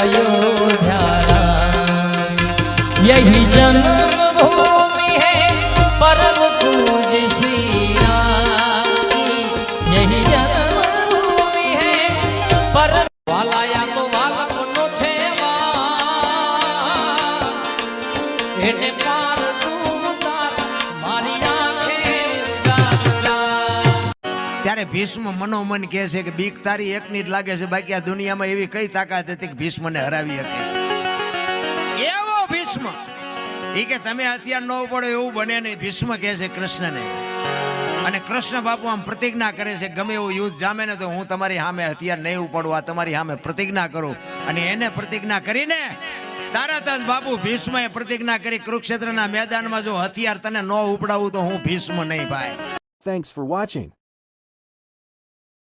अयोध्या राम। यही जन्मभूमि है परम पूज श्री राम की। यही जन्मभूमि है परम વાલાયા તો વાલકનો છે વા. એને પાર ત્યારે ભીષ્મ મનોમન કહે છે કે બીક તારી એકની જ લાગે છે બાકી આ દુનિયામાં એવી કઈ તાકાત હતી કે ભીષ્મને હરાવી શકે? એવો ભીષ્મ. એ કે તમે હથિયાર ન પડો એવું બને નહીં. ભીષ્મ કહે છે કૃષ્ણને. અને કૃષ્ણ બાપુ આમ પ્રતિજ્ઞા કરે છે ગમે એવું યુદ્ધ જામે ને તો હું તમારી સામે હથિયાર નહીં ઉપાડું આ તમારી સામે પ્રતિજ્ઞા કરું. અને એને પ્રતિજ્ઞા કરીને તરત જ બાપુ ભીષ્મએ પ્રતિજ્ઞા કરી કુરુક્ષેત્રના મેદાનમાં જો હથિયાર તને ન ઉપડાવું તો હું ભીષ્મ નહીં ભાઈ. Thanks for watching.